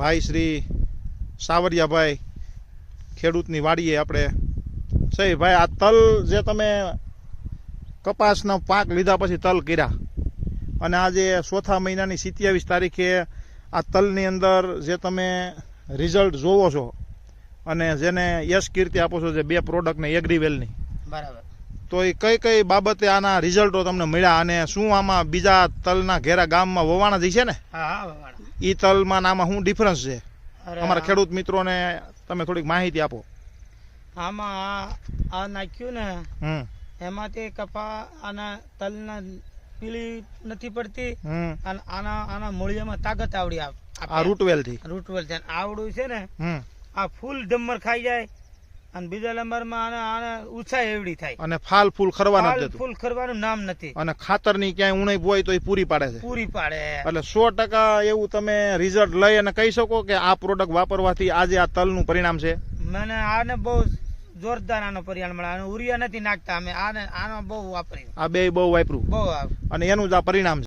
ભાઈ શ્રી સાવરિયાભાઈ ખેડૂતની વાડીએ આપણે સહી ભાઈ, આ તલ જે તમે કપાસનો પાક લીધા પછી તલ કર્યા. અને આજે ચોથા મહિનાની સિત્યાવીસ તારીખે આ તલની અંદર જે તમે રિઝલ્ટ જોવો છો અને જેને યશ કીર્તિ આપો છો, જે બે પ્રોડક્ટને એગ્રીવેલની બરાબર. તો એ કઈ કઈ બાબતે આના રિઝલ્ટો તમને મળ્યા અને શું આમાં બીજા તલના ઘેરા ગામમાં વવાણા જઈ છે ને? હા હા તલમાં આમાં શું ડિફરન્સ છે? અમારા ખેડૂત મિત્રોને તમે થોડીક માહિતી આપો. આમાં આ નાખ્યું ને હમ. એમાંથી કપા આના તલના પીળી નથી પડતી અને આના આના મૂળિયામાં તાકાત આવડી આ રૂટવેલથી. રૂટવેલ છે. આવડું છે ને હમ. આ ફૂલ ડમર ખાઈ જાય અને બીજા નંબરમાં આને આને ઉછા એવડી થાય. અને ફાલ ફૂલ ખરવા નથી ફાલ દેતું ફૂલ ખરવાનું નામ નથી. અને ખાતરની ક્યાંય ઉણપ હોય તો એ પૂરી પાડે છે. પૂરી પાડે. એટલે સો ટકા એવું તમે રિઝલ્ટ લઈ અને કહી શકો કે આ પ્રોડક્ટ વાપરવાથી આજે આ તલનું પરિણામ છે. મને આને બહુ જોરદાર આનો પરિણામ મળે અને ઉરિયા નથી નાખતા અમે. આને આનો બહુ વાપર્યું આ બે બહુ વાપર્યું બહુ અને એનું જ આ પરિણામ છે